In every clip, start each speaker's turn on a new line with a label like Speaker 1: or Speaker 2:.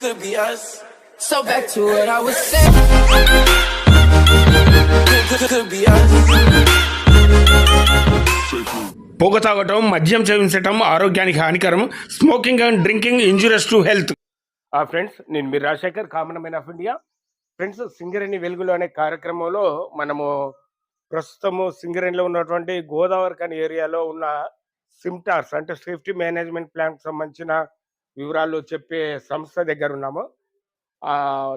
Speaker 1: could be us.
Speaker 2: So back to what I was saying.
Speaker 1: Could, be us.
Speaker 3: పొగ తాగటం మద్యం సేవించటం ఆరోగ్యానికి హానికరం smoking and drinking injurious to health ఆ ఫ్రెండ్స్ నేను మీ Rajasekhar common man of India friends Singareni వెలుగులు అనే కార్యక్రమంలో మనము ప్రస్తుతము సింగరేణిలో ఉన్నటువంటి గోదావరి కాని ఏరియాలో ఉన్న సిమ్టార్స్ అంటే సేఫ్టీ మేనేజ్మెంట్ ప్లాన్కి సంబంధించిన వివరాలు చెప్పే సంస్థ దగ్గర ఉన్నాము. ఆ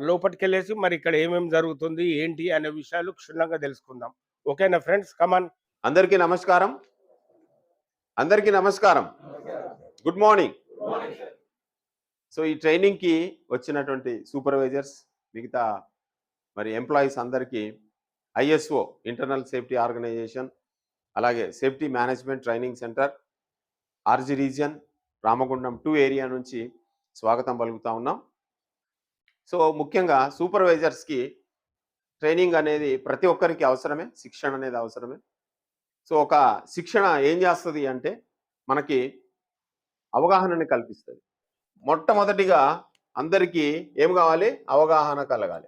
Speaker 3: లోపలికి వెళ్ళేసి మరి ఇక్కడ ఏమేమి జరుగుతుంది ఏంటి అనే విషయాలు క్షుణ్ణంగా తెలుసుకుందాం. ఓకేనా ఫ్రెండ్స్? కమాన్
Speaker 4: అందరికీ నమస్కారం. అందరికీ నమస్కారం. Good morning. సో ఈ ట్రైనింగ్కి వచ్చినటువంటి సూపర్వైజర్స్ మిగతా మరి ఎంప్లాయీస్ అందరికీ ఐఎస్ఓ ఇంటర్నల్ సేఫ్టీ ఆర్గనైజేషన్ అలాగే safety management training centre RG region Ramagundam two area నుంచి స్వాగతం పలుకుతా ఉన్నాం. సో ముఖ్యంగా సూపర్వైజర్స్కి ట్రైనింగ్ అనేది ప్రతి ఒక్కరికి అవసరమే శిక్షణ అనేది అవసరమే. సో ఒక శిక్షణ ఏం చేస్తుంది అంటే మనకి అవగాహనని కల్పిస్తుంది. మొట్టమొదటిగా అందరికీ ఏం కావాలి? అవగాహన కలగాలి.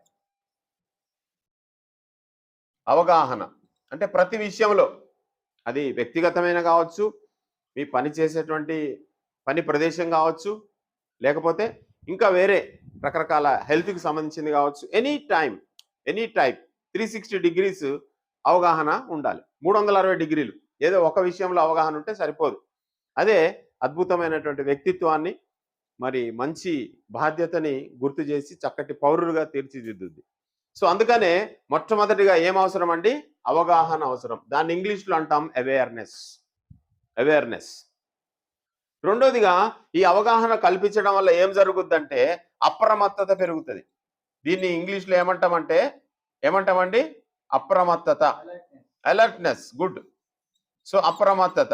Speaker 4: అవగాహన అంటే ప్రతి విషయంలో. అది వ్యక్తిగతమైన కావచ్చు మీ పని చేసేటువంటి పని ప్రదేశం కావచ్చు లేకపోతే ఇంకా వేరే రకరకాల హెల్త్కి సంబంధించింది కావచ్చు any time any type three sixty degrees అవగాహన ఉండాలి. మూడు వందల అరవై డిగ్రీలు ఏదో ఒక విషయంలో అవగాహన ఉంటే సరిపోదు. అదే అద్భుతమైనటువంటి వ్యక్తిత్వాన్ని మరి మంచి బాధ్యతని గుర్తు చేసి చక్కటి పౌరులుగా తీర్చిదిద్దుద్ది. సో అందుకనే మొట్టమొదటిగా ఏం అవసరం అండి? అవగాహన అవసరం. దాన్ని ఇంగ్లీష్లో అంటాం అవేర్నెస్ అవేర్నెస్ రెండోదిగా ఈ అవగాహన కల్పించడం వల్ల ఏం జరుగుద్దంటే అప్రమత్తత పెరుగుతుంది. దీన్ని ఇంగ్లీష్లో ఏమంటామంటే ఏమంటామండి? అప్రమత్తత. అలర్ట్నెస్ గుడ్ సో అప్రమత్తత.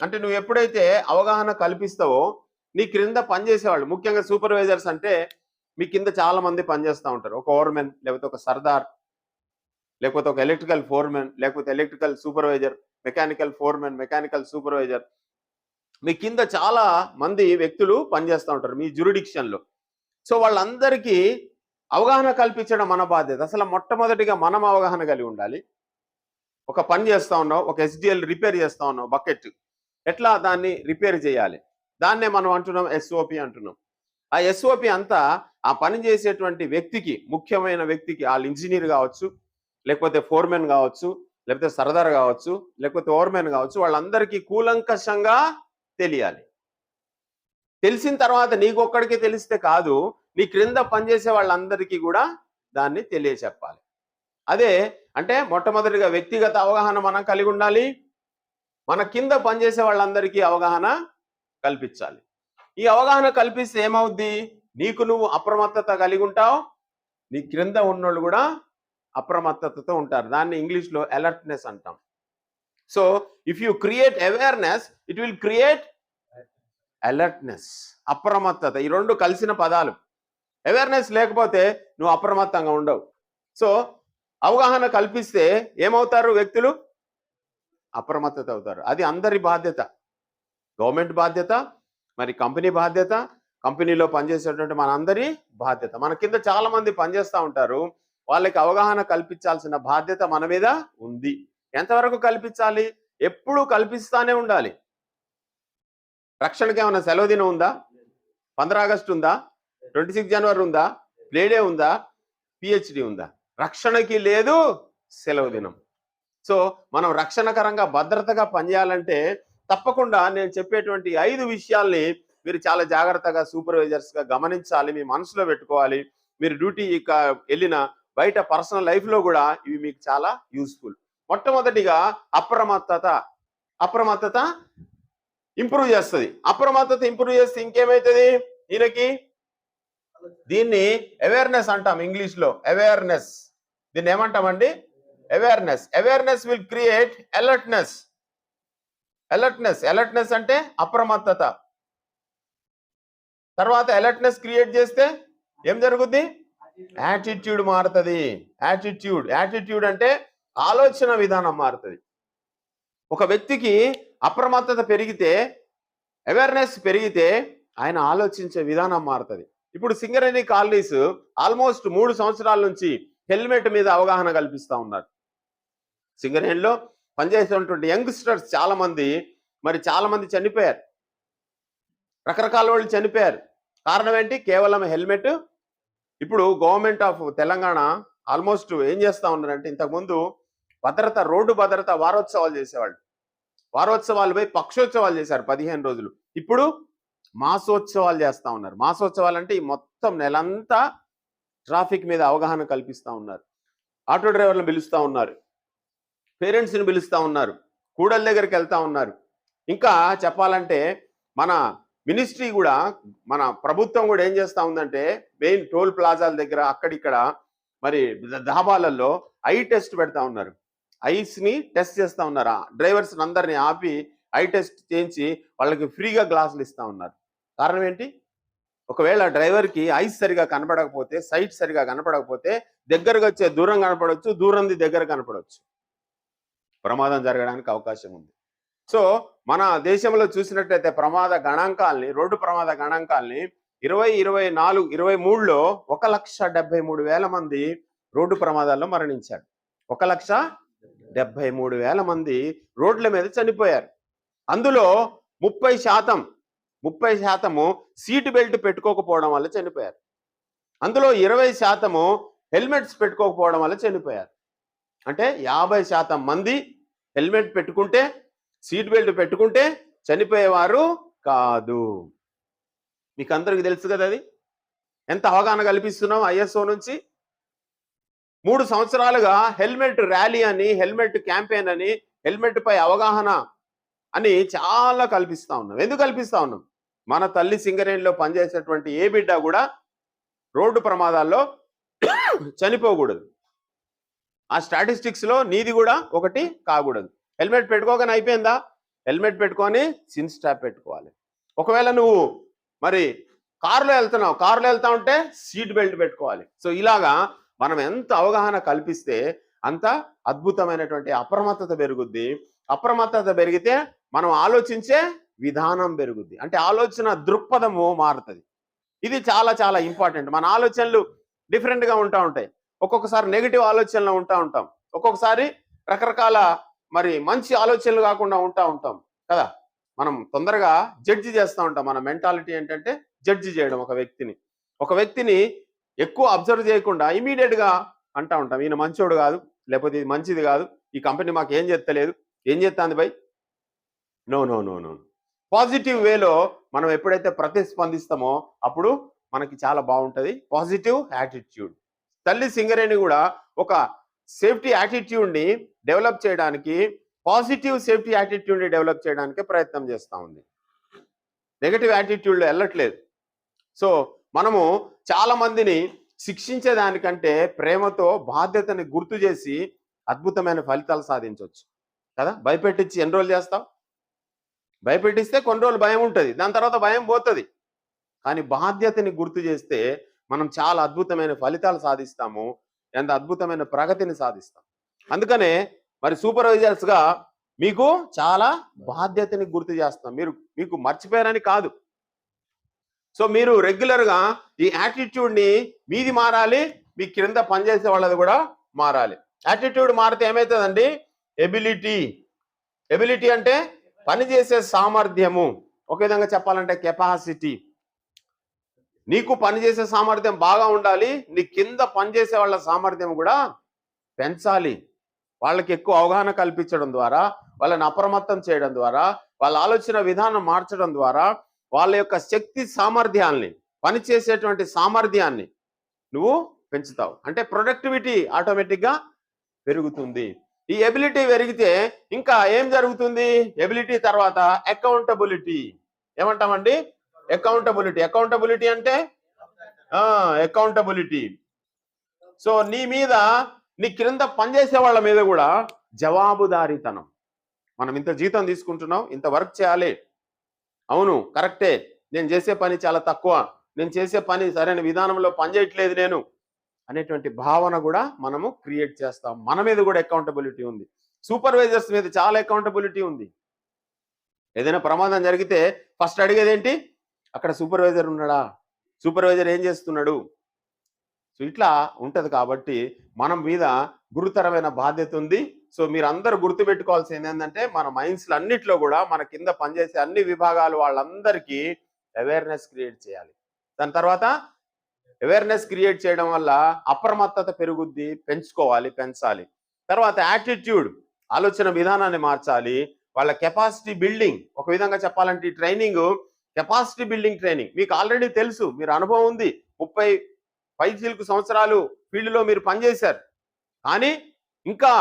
Speaker 4: అంటే నువ్వు ఎప్పుడైతే అవగాహన కల్పిస్తావో నీ క్రింద పనిచేసేవాళ్ళు ముఖ్యంగా సూపర్వైజర్స్ అంటే మీ కింద చాలా మంది పనిచేస్తూ ఉంటారు. ఒక ఓవర్మెన్ లేకపోతే ఒక సర్దార్ లేకపోతే ఒక ఎలక్ట్రికల్ ఫోర్మెన్ లేకపోతే electrical supervisor mechanical foreman mechanical supervisor మీ కింద చాలా మంది వ్యక్తులు పనిచేస్తూ ఉంటారు మీ జ్యూరిడిక్షన్లో సో వాళ్ళందరికీ అవగాహన కల్పించడం మన బాధ్యత. అసలు మొట్టమొదటిగా మనం అవగాహన కలిగి ఉండాలి. ఒక పని చేస్తా ఉన్నావు ఒక ఎస్డిఎల్ రిపేర్ చేస్తా ఉన్నావు బకెట్ ఎట్లా దాన్ని రిపేర్ చేయాలి? దాన్నే మనం అంటున్నాం ఎస్ఓపి అంటున్నాం. ఆ ఎస్ఓపి అంతా ఆ పని చేసేటువంటి వ్యక్తికి ముఖ్యమైన వ్యక్తికి వాళ్ళ ఇంజనీర్ కావచ్చు లేకపోతే ఫోర్మెన్ కావచ్చు లేకపోతే సరదార్ కావచ్చు లేకపోతే ఓవర్మెన్ కావచ్చు వాళ్ళందరికీ కూలంకషంగా తెలియాలి. తెలిసిన తర్వాత నీకొక్కడికి తెలిస్తే కాదు నీ క్రింద పనిచేసే వాళ్ళందరికీ కూడా దాన్ని తెలియచెప్పాలి. అదే అంటే మొట్టమొదటిగా వ్యక్తిగత అవగాహన మనం కలిగి ఉండాలి మన కింద పనిచేసే వాళ్ళందరికీ అవగాహన కల్పించాలి. ఈ అవగాహన కల్పిస్తే ఏమవుద్ది? నీకు నువ్వు అప్రమత్తత కలిగి ఉంటావు నీ క్రింద ఉన్నోళ్ళు కూడా అప్రమత్తతతో ఉంటారు. దాన్ని ఇంగ్లీష్లో అలర్ట్నెస్ అంటాం. So if you create awareness it will create alertness అప్రమత్తత. ఈ రెండు కలిసిన పదాలు. అవేర్నెస్ లేకపోతే నువ్వు అప్రమత్తంగా ఉండవు. సో అవగాహన కల్పిస్తే ఏమవుతారు వ్యక్తులు? అప్రమత్తత అవుతారు. అది అందరి బాధ్యత. గవర్నమెంట్ బాధ్యత మరి కంపెనీ బాధ్యత కంపెనీలో పనిచేసేటువంటి మనందరి బాధ్యత. మన కింద చాలా మంది పనిచేస్తూ ఉంటారు. వాళ్ళకి అవగాహన కల్పించాల్సిన బాధ్యత మన మీద ఉంది. ఎంతవరకు కల్పించాలి? ఎప్పుడూ కల్పిస్తానే ఉండాలి. రక్షణకి ఏమైనా సెలవు దినం ఉందా? పంద్రా ఆగస్టు ఉందా? ట్వంటీ సిక్స్ జనవరి ఉందా? ప్లేడే ఉందా? పిహెచ్డి ఉందా? రక్షణకి లేదు సెలవు దినం. సో మనం రక్షణకరంగా భద్రతగా పనిచేయాలంటే తప్పకుండా నేను చెప్పేటువంటి ఐదు విషయాల్ని మీరు చాలా జాగ్రత్తగా సూపర్వైజర్స్గా గమనించాలి మీ మనసులో పెట్టుకోవాలి. మీరు డ్యూటీ ఇక వెళ్ళిన బయట పర్సనల్ లైఫ్లో కూడా ఇవి మీకు చాలా యూస్ఫుల్. మొట్టమొదటిగా అప్రమత్తత. అప్రమత్తత ఇంప్రూవ్ చేస్తుంది. అప్రమత్తత ఇంప్రూవ్ చేస్తే ఇంకేమవుతుంది ఈయనకి? దీన్ని అవేర్నెస్ అంటాం ఇంగ్లీష్లో అవేర్నెస్ దీన్ని ఏమంటామండి? Awareness awareness will create alertness alertness alertness అంటే అప్రమత్తత. తర్వాత అలర్ట్నెస్ క్రియేట్ చేస్తే ఏం జరుగుద్ది? యాటిట్యూడ్ మారుతుంది. యాటిట్యూడ్ యాటిట్యూడ్ అంటే ఆలోచన విధానం మారుతుంది. ఒక వ్యక్తికి అప్రమత్తత పెరిగితే అవేర్నెస్ పెరిగితే ఆయన ఆలోచించే విధానం మారుతుంది. ఇప్పుడు సింగరేణి కాలనీస్ ఆల్మోస్ట్ మూడు సంవత్సరాల నుంచి హెల్మెట్ మీద అవగాహన కల్పిస్తా ఉన్నారు. సింగరేణిలో పనిచేసేటువంటి యంగ్స్టర్స్ చాలామంది మరి చాలా మంది చనిపోయారు. రకరకాల వాళ్ళు చనిపోయారు. కారణం ఏంటి? కేవలం హెల్మెట్. ఇప్పుడు గవర్నమెంట్ ఆఫ్ తెలంగాణ ఆల్మోస్ట్ ఏం చేస్తా ఉన్నారంటే ఇంతకుముందు భద్రత రోడ్డు భద్రత వారోత్సవాలు చేసేవాళ్ళు. వారోత్సవాలు పోయి పక్షోత్సవాలు చేశారు పదిహేను రోజులు. ఇప్పుడు మాసోత్సవాలు చేస్తూ ఉన్నారు. మాసోత్సవాలు అంటే ఈ మొత్తం నెలంతా ట్రాఫిక్ మీద అవగాహన కల్పిస్తా ఉన్నారు. ఆటో డ్రైవర్లను పిలుస్తూ ఉన్నారు. పేరెంట్స్ని పిలుస్తూ ఉన్నారు. కూడల దగ్గరికి వెళ్తా ఉన్నారు. ఇంకా చెప్పాలంటే మన మినిస్ట్రీ కూడా మన ప్రభుత్వం కూడా ఏం చేస్తూ ఉందంటే మెయిన్ టోల్ ప్లాజాల దగ్గర అక్కడిక్కడ మరి ధాబాలలో ఐ టెస్ట్ పెడతా ఉన్నారు. ఐస్ని టెస్ట్ చేస్తా ఉన్నారు? డ్రైవర్స్ అందరిని ఆపి ఐ టెస్ట్ చేయించి వాళ్ళకి ఫ్రీగా గ్లాసులు ఇస్తా ఉన్నారు. కారణం ఏంటి? ఒకవేళ డ్రైవర్కి ఐస్ సరిగా కనపడకపోతే సైట్ సరిగా కనపడకపోతే దగ్గరకు వచ్చే దూరం కనపడవచ్చు దూరంది దగ్గర కనపడవచ్చు ప్రమాదం జరగడానికి అవకాశం ఉంది. సో మన దేశంలో చూసినట్లయితే ప్రమాద గణాంకాల్ని రోడ్డు ప్రమాద గణాంకాల్ని ఇరవై ఇరవై నాలుగు ఇరవై మూడులో ఒక లక్ష డెబ్బై మూడు వేల మంది రోడ్డు ప్రమాదాల్లో మరణించారు. ఒక లక్ష డెబ్బై మూడు వేల మంది రోడ్ల మీద చనిపోయారు. అందులో ముప్పై శాతం ముప్పై శాతము సీట్ బెల్ట్ పెట్టుకోకపోవడం వల్ల చనిపోయారు. అందులో ఇరవై శాతము హెల్మెట్స్ పెట్టుకోకపోవడం వల్ల చనిపోయారు. అంటే యాభై శాతం మంది హెల్మెట్ పెట్టుకుంటే సీట్ బెల్ట్ పెట్టుకుంటే చనిపోయేవారు కాదు. మీకు అందరికి తెలుసు కదా అది? ఎంత అవగాహన కల్పిస్తున్నాం ఐఎస్ఓ నుంచి? మూడు సంవత్సరాలుగా హెల్మెట్ ర్యాలీ అని హెల్మెట్ క్యాంపెయిన్ అని హెల్మెట్ పై అవగాహన అని చాలా కల్పిస్తా ఉన్నాం. ఎందుకు కల్పిస్తా ఉన్నాం? మన తల్లి సింగరేణిలో పనిచేసేటువంటి ఏ బిడ్డ కూడా రోడ్డు ప్రమాదాల్లో చనిపోకూడదు. ఆ స్టాటిస్టిక్స్లో నీది కూడా ఒకటి కాకూడదు. హెల్మెట్ పెట్టుకోగానే అయిపోయిందా? హెల్మెట్ పెట్టుకొని సిన్ స్టాప్ పెట్టుకోవాలి. ఒకవేళ నువ్వు మరి కారులో వెళ్తున్నావు కారులో వెళ్తా ఉంటే సీట్ బెల్ట్ పెట్టుకోవాలి. సో ఇలాగా మనం ఎంత అవగాహన కల్పిస్తే అంత అద్భుతమైనటువంటి అప్రమత్తత పెరుగుద్ది. అప్రమత్తత పెరిగితే మనం ఆలోచించే విధానం పెరుగుద్ది. అంటే ఆలోచన దృక్పథము మారుతుంది. ఇది చాలా చాలా ఇంపార్టెంట్. మన ఆలోచనలు డిఫరెంట్గా ఉంటా ఉంటాయి. ఒక్కొక్కసారి నెగిటివ్ ఆలోచనలు ఉంటా ఉంటాం. ఒక్కొక్కసారి రకరకాల మరి మంచి ఆలోచనలు కాకుండా ఉంటా ఉంటాం. కదా? మనం తొందరగా జడ్జి చేస్తూ ఉంటాం. మన మెంటాలిటీ ఏంటంటే జడ్జి చేయడం ఒక వ్యక్తిని. ఒక వ్యక్తిని ఎక్కువ అబ్జర్వ్ చేయకుండా ఇమీడియట్గా అంటా ఉంటాం. ఈయన మంచోడు కాదు లేకపోతే ఇది మంచిది కాదు. ఈ కంపెనీ మాకు ఏం చేస్తలేదు. ఏం చేస్తాంది by? No no no no positive వేలో మనం ఎప్పుడైతే ప్రతిస్పందిస్తామో అప్పుడు మనకి చాలా బాగుంటుంది. పాజిటివ్ యాటిట్యూడ్ తల్లి సింగరేణి కూడా ఒక సేఫ్టీ యాటిట్యూడ్ని డెవలప్ చేయడానికి పాజిటివ్ సేఫ్టీ యాటిట్యూడ్ని డెవలప్ చేయడానికి ప్రయత్నం చేస్తూ ఉంది. నెగటివ్ యాటిట్యూడ్లో వెళ్ళట్లేదు. సో మనము చాలా మందిని శిక్షించే దానికంటే ప్రేమతో బాధ్యతని గుర్తు చేసి అద్భుతమైన ఫలితాలు సాధించవచ్చు కదా? భయపెట్టించి ఎన్ని రోజులు చేస్తాం భయపెట్టిస్తే కొన్ని రోజులు భయం ఉంటుంది. దాని తర్వాత భయం పోతుంది. కానీ బాధ్యతని గుర్తు చేస్తే మనం చాలా అద్భుతమైన ఫలితాలు సాధిస్తాము. ఎంత అద్భుతమైన ప్రగతిని సాధిస్తాం. అందుకనే మరి సూపర్వైజర్స్గా మీకు చాలా బాధ్యతని గుర్తు చేస్తాం. మీరు మీకు మర్చిపోయారని కాదు. సో మీరు రెగ్యులర్గా ఈ యాటిట్యూడ్ని మీది మారాలి మీ క్రింద పనిచేసే వాళ్ళది కూడా మారాలి. యాటిట్యూడ్ మారితే ఏమవుతుందండి ఎబిలిటీ ఎబిలిటీ అంటే పనిచేసే సామర్థ్యము. ఒక విధంగా చెప్పాలంటే కెపాసిటీ నీకు పనిచేసే సామర్థ్యం బాగా ఉండాలి నీ కింద పనిచేసే వాళ్ళ సామర్థ్యం కూడా పెంచాలి. వాళ్ళకి ఎక్కువ అవగాహన కల్పించడం ద్వారా వాళ్ళని అప్రమత్తం చేయడం ద్వారా వాళ్ళ ఆలోచన విధానం మార్చడం ద్వారా వాళ్ళ యొక్క శక్తి సామర్థ్యాల్ని పనిచేసేటువంటి సామర్థ్యాన్ని నువ్వు పెంచుతావు. అంటే ప్రొడక్టివిటీ ఆటోమేటిక్గా పెరుగుతుంది. ఈ ఎబిలిటీ పెరిగితే ఇంకా ఏం జరుగుతుంది? ఎబిలిటీ తర్వాత అకౌంటబిలిటీ. ఏమంటామండి? అకౌంటబిలిటీ. అకౌంటబిలిటీ అంటే? అకౌంటబిలిటీ. సో నీ మీద నీ క్రింద పనిచేసే వాళ్ళ మీద కూడా జవాబుదారీతనం. మనం ఇంత జీతం తీసుకుంటున్నాం ఇంత వర్క్ చేయాలి అవును కరెక్టే. నేను చేసే పని చాలా తక్కువ. నేను చేసే పని సరైన విధానంలో పనిచేయట్లేదు నేను అనేటువంటి భావన కూడా మనము క్రియేట్ చేస్తాం. మన మీద కూడా అకౌంటబిలిటీ ఉంది. సూపర్వైజర్స్ మీద చాలా అకౌంటబిలిటీ ఉంది. ఏదైనా ప్రమాదం జరిగితే ఫస్ట్ అడిగేది ఏంటి అక్కడ సూపర్వైజర్ ఉన్నాడా? సూపర్వైజర్ ఏం చేస్తున్నాడు? సో ఇట్లా ఉంటుంది కాబట్టి మనం మీద గురుతరమైన బాధ్యత ఉంది. సో మీరు అందరూ గుర్తుపెట్టుకోవాల్సింది ఏంటంటే మన మైండ్స్లో అన్నిట్లో కూడా మన కింద పనిచేసే అన్ని విభాగాలు వాళ్ళందరికీ అవేర్నెస్ క్రియేట్ చేయాలి. దాని తర్వాత అవేర్నెస్ క్రియేట్ చేయడం వల్ల అప్రమత్తత పెరుగుద్ది పెంచుకోవాలి పెంచాలి. తర్వాత యాటిట్యూడ్ ఆలోచన విధానాన్ని మార్చాలి. వాళ్ళ కెపాసిటీ బిల్డింగ్ ఒక విధంగా చెప్పాలంటే ఈ ట్రైనింగ్ కెపాసిటీ బిల్డింగ్ ట్రైనింగ్ మీకు ఆల్రెడీ తెలుసు మీరు అనుభవం ఉంది. ముప్పై పై పైచీలకు సంవత్సరాలు ఫీల్డ్లో మీరు పనిచేశారు. కానీ ఇంకా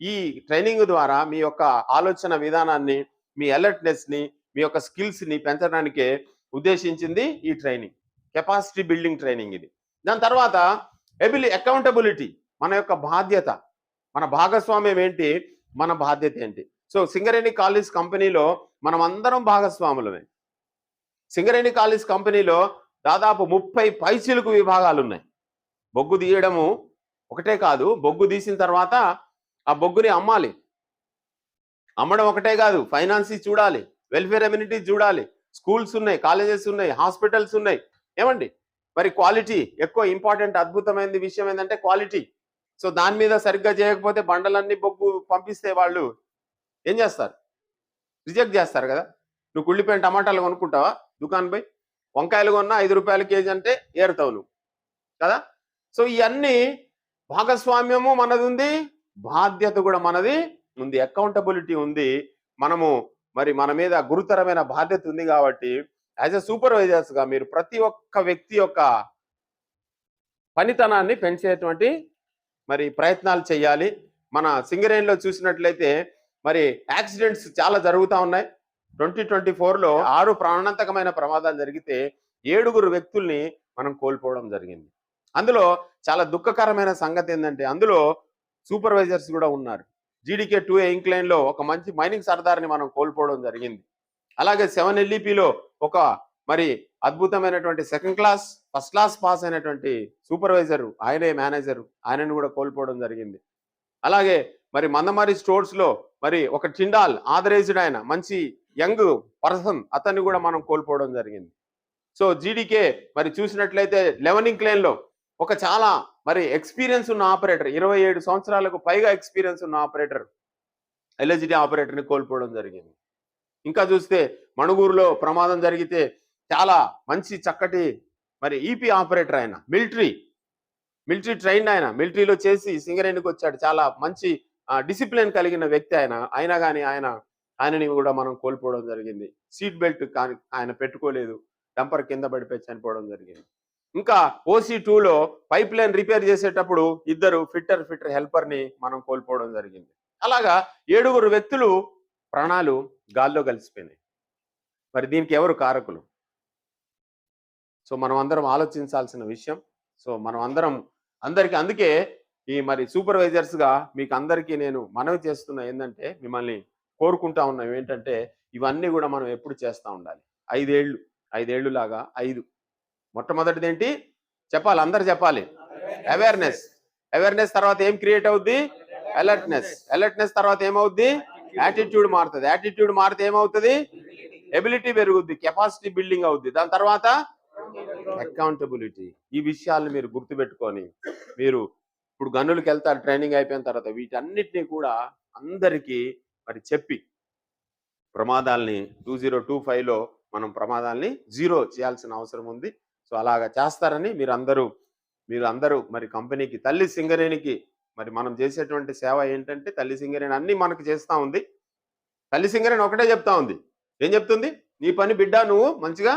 Speaker 4: ఈ ట్రైనింగ్ ద్వారా మీ యొక్క ఆలోచన విధానాన్ని మీ అలర్ట్నెస్ని మీ యొక్క స్కిల్స్ని పెంచడానికే ఉద్దేశించింది ఈ ట్రైనింగ్ కెపాసిటీ బిల్డింగ్ ట్రైనింగ్ ఇది. దాని తర్వాత ఎబిలి అకౌంటబిలిటీ మన యొక్క బాధ్యత. మన భాగస్వామ్యం ఏంటి? మన బాధ్యత ఏంటి? సో సింగరేణి కాలేజ్ కంపెనీలో మనం అందరం భాగస్వాములమే. సింగరేణి కాలేజ్ కంపెనీలో దాదాపు ముప్పై పైసలకు విభాగాలు ఉన్నాయి బొగ్గు తీయడము ఒకటే కాదు బొగ్గు తీసిన తర్వాత ఆ బొగ్గుని అమ్మాలి. అమ్మడం ఒకటే కాదు ఫైనాన్స్ చూడాలి వెల్ఫేర్ అమ్యూనిటీ చూడాలి స్కూల్స్ ఉన్నాయి కాలేజెస్ ఉన్నాయి హాస్పిటల్స్ ఉన్నాయి. ఏమండి? మరి క్వాలిటీ ఎక్కువ ఇంపార్టెంట్ అద్భుతమైన విషయం ఏంటంటే క్వాలిటీ సో దాని మీద సరిగ్గా చేయకపోతే బండలన్నీ బొగ్గు పంపిస్తే వాళ్ళు ఏం చేస్తారు? రిజెక్ట్ చేస్తారు కదా? నువ్వు కుళ్ళిపోయిన టమాటాలు కొనుక్కుంటావా? దుకాణం పోయి వంకాయలు కొన్నా ఐదు రూపాయల కేజీ అంటే ఏరుతావు నువ్వు. కదా? సో ఇవన్నీ భాగస్వామ్యము మనది ఉంది బాధ్యత కూడా మనది ఉంది అకౌంటబిలిటీ ఉంది. మనము మరి మన మీద గురుతరమైన బాధ్యత ఉంది కాబట్టి యాజ్ ఎ సూపర్వైజర్స్గా మీరు ప్రతి ఒక్క వ్యక్తి యొక్క పనితనాన్ని పెంచేటువంటి మరి ప్రయత్నాలు చేయాలి. మన సింగరేణిలో చూసినట్లయితే మరి యాక్సిడెంట్స్ చాలా జరుగుతూ ఉన్నాయి. ట్వంటీ ట్వంటీ ఫోర్లో ఆరు ప్రాణాంతకమైన ప్రమాదాలు జరిగితే ఏడుగురు వ్యక్తుల్ని మనం కోల్పోవడం జరిగింది. అందులో చాలా దుఃఖకరమైన సంగతి ఏంటంటే అందులో సూపర్వైజర్స్ కూడా ఉన్నారు. జీడీకే టూ ఇంక్లైన్లో ఒక మంచి మైనింగ్ సర్దార్ని మనం కోల్పోవడం జరిగింది. అలాగే సెవెన్ ఎల్ఈపిలో ఒక మరి అద్భుతమైనటువంటి second class first class pass అయినటువంటి సూపర్వైజర్ ఆయనే మేనేజర్ ఆయనను కూడా కోల్పోవడం జరిగింది. అలాగే మరి మందమారి స్టోర్స్లో మరి ఒక టిండాల్ ఆదరేజ్డ్ ఆయన మంచి యంగ్ పర్సన్ అతన్ని కూడా మనం కోల్పోవడం జరిగింది. సో జీడీకే మరి చూసినట్లయితే లెవెన్ ఇంక్లైన్లో ఒక చాలా మరి ఎక్స్పీరియన్స్ ఉన్న ఆపరేటర్ ఇరవై ఏడు సంవత్సరాలకు పైగా ఎక్స్పీరియన్స్ ఉన్న ఆపరేటర్ ఎల్హెచ్డి ఆపరేటర్ని కోల్పోవడం జరిగింది. ఇంకా చూస్తే మణుగూరులో ప్రమాదం జరిగితే చాలా మంచి చక్కటి మరి ఈపీ ఆపరేటర్ ఆయన. మిలిటరీ మిలిటరీ ట్రైన్ ఆయన. మిలిటరీలో చేసి సింగరేణికి వచ్చాడు. చాలా మంచి డిసిప్లిన్ కలిగిన వ్యక్తి ఆయన. అయినా కానీ ఆయన ఆయనని కూడా మనం కోల్పోవడం జరిగింది. సీట్ బెల్ట్ కానీ ఆయన పెట్టుకోలేదు. డంపర్ కింద పడిపోయి చనిపోవడం జరిగింది. ఇంకా ఓసీ టూలో పైప్ లైన్ రిపేర్ చేసేటప్పుడు ఇద్దరు ఫిట్టర్ ఫిట్టర్ హెల్పర్ని మనం కోల్పోవడం జరిగింది. అలాగా ఏడుగురు వ్యక్తులు ప్రాణాలు గాల్లో కలిసిపోయినాయి. మరి దీనికి ఎవరు కారకులు? సో మనం అందరం ఆలోచించాల్సిన విషయం. సో మనం అందరం అందరికి అందుకే ఈ మరి సూపర్వైజర్స్గా మీకు అందరికీ నేను మనవి చేస్తున్నా ఏంటంటే మిమ్మల్ని కోరుకుంటా ఉన్నాం ఏంటంటే ఇవన్నీ కూడా మనం ఎప్పుడు చేస్తూ ఉండాలి. ఐదేళ్ళు ఐదేళ్ళు లాగా ఐదు. మొట్టమొదటిది ఏంటి చెప్పాలి అందరు చెప్పాలి. అవేర్నెస్ అవేర్నెస్ తర్వాత ఏం క్రియేట్ అవుద్ది? అలర్ట్నెస్ అలర్ట్నెస్ తర్వాత ఏమవుద్ది? యాటిట్యూడ్ మారుతుంది. యాటిట్యూడ్ మారితే ఏమవుతుంది? ఎబిలిటీ పెరుగుద్ది. కెపాసిటీ బిల్డింగ్ అవుద్ది. దాని తర్వాత అకౌంటబిలిటీ ఈ విషయాలను మీరు గుర్తుపెట్టుకొని మీరు ఇప్పుడు గనులకు వెళ్తారు ట్రైనింగ్ అయిపోయిన తర్వాత వీటన్నిటిని కూడా అందరికీ మరి చెప్పి ప్రమాదాల్ని టూ జీరో టూ ఫైవ్లో మనం ప్రమాదాలని జీరో చేయాల్సిన అవసరం ఉంది. సో అలాగా చేస్తారని మీరు అందరూ మీరు అందరూ మరి కంపెనీకి తల్లి సింగరేణికి మరి మనం చేసేటువంటి సేవ ఏంటంటే తల్లి సింగరేణి అన్ని మనకు చేస్తూ ఉంది. తల్లి సింగరేణి ఒకటే చెప్తా ఉంది. ఏం చెప్తుంది? నీ పని బిడ్డ నువ్వు మంచిగా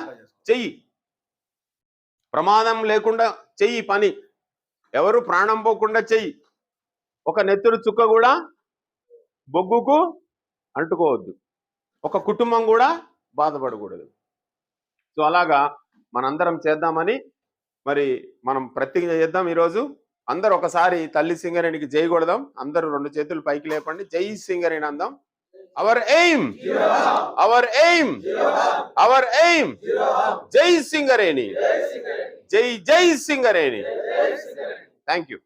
Speaker 4: చెయ్యి. ప్రమాదం లేకుండా చెయ్యి పని. ఎవరు ప్రాణం పోకుండా చెయ్యి. ఒక నెత్తురు చుక్క కూడా బొగ్గుకు అంటుకోవద్దు. ఒక కుటుంబం కూడా బాధపడకూడదు. సో అలాగా మనందరం చేద్దామని మరి మనం ప్రతిజ్ఞ చేద్దాం ఈరోజు. అందరు ఒకసారి తల్లి సింగరేణికి జై కొడదాం. అందరూ రెండు చేతులు పైకి లేపండి. జై సింగరేణి అందాం. Our aim our aim our aim జై సింగరేణి. జై జై సింగరేణి. Thank you